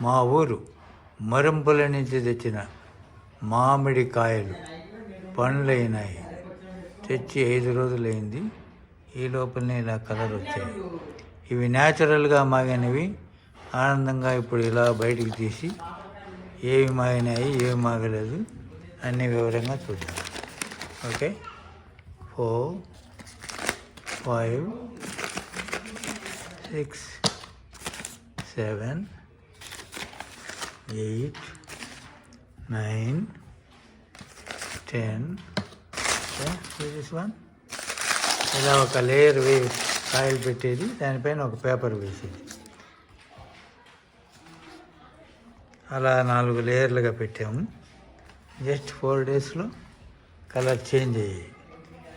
మా ఊరు మరంపుల నుంచి తెచ్చిన మామిడి కాయలు పండ్లైనాయి. తెచ్చి ఐదు రోజులైంది. ఈ లోపలనే ఇలా కలర్ వచ్చాయి. ఇవి న్యాచురల్గా మాగినవి. ఆనందంగా ఇప్పుడు ఇలా బయటికి తీసి ఏవి మాగినాయి ఏవి మాగలేదు అన్ని వివరంగా చూద్దాం. Okay? Four five six seven eight nine ten. This one ఇలా ఒక లేయర్ వే కాయలు పెట్టేది దానిపైన ఒక పేపర్ వేసేది. అలా నాలుగు లేయర్లుగా పెట్టాము. జస్ట్ ఫోర్ డేస్లో కలర్ చేంజ్ అయ్యాయి.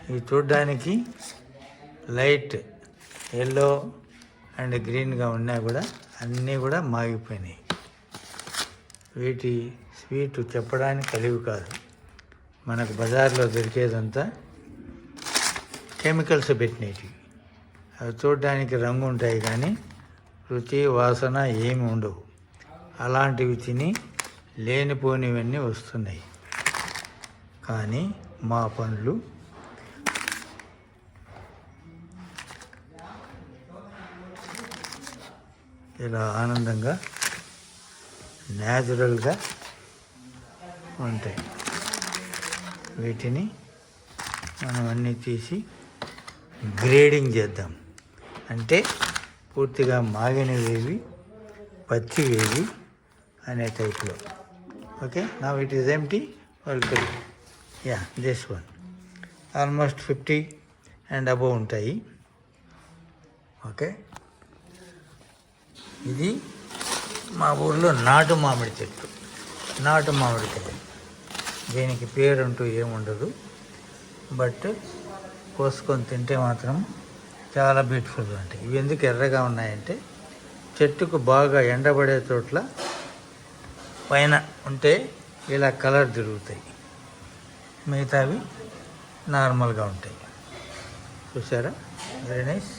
ఇవి చూడ్డానికి లైట్ ఎల్లో అండ్ గ్రీన్గా ఉన్నా కూడా అన్నీ కూడా మాగిపోయినాయి. వీటి స్వీట్ చెప్పడానికి కలివి కాదు. మనకు బజార్లో దొరికేదంతా కెమికల్స్ పెట్టినవి. అవి చూడడానికి రంగు ఉంటాయి కానీ రుచి వాసన ఏమి ఉండవు. అలాంటివి తిని లేనిపోనివన్నీ వస్తున్నాయి. కానీ మా పండ్లు ఇలా ఆనందంగా న్యాచురల్గా ఉంటాయి. వీటిని మనం అన్నీ తీసి గ్రేడింగ్ చేద్దాం. అంటే పూర్తిగా మాగినవేవి పచ్చివేవి అనే టైప్లో. ఓకే? నా it is empty welcome yeah this one almost fifty and above ఉంటాయి. ఓకే ఇది మా ఊర్లో నాటు మామిడి చెట్టు. నాటు మామిడి చెట్టు. దీనికి పేరు అంటూ ఏముండదు. బట్ కోసుకొని తింటే మాత్రం చాలా బ్యూటిఫుల్గా ఉంటాయి ఇవి ఎందుకు ఎర్రగా ఉన్నాయంటే చెట్టుకు బాగా ఎండబడే చోట్ల పైన ఉంటే ఇలా కలర్ తిరుగుతాయి. మిగతావి నార్మల్గా ఉంటాయి. చూసారా very nice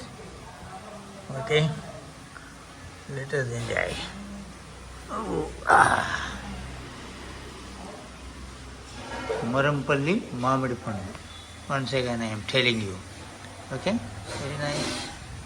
okay let enjoy Murampalli మామిడి పండు once I I'm telling you okay very nice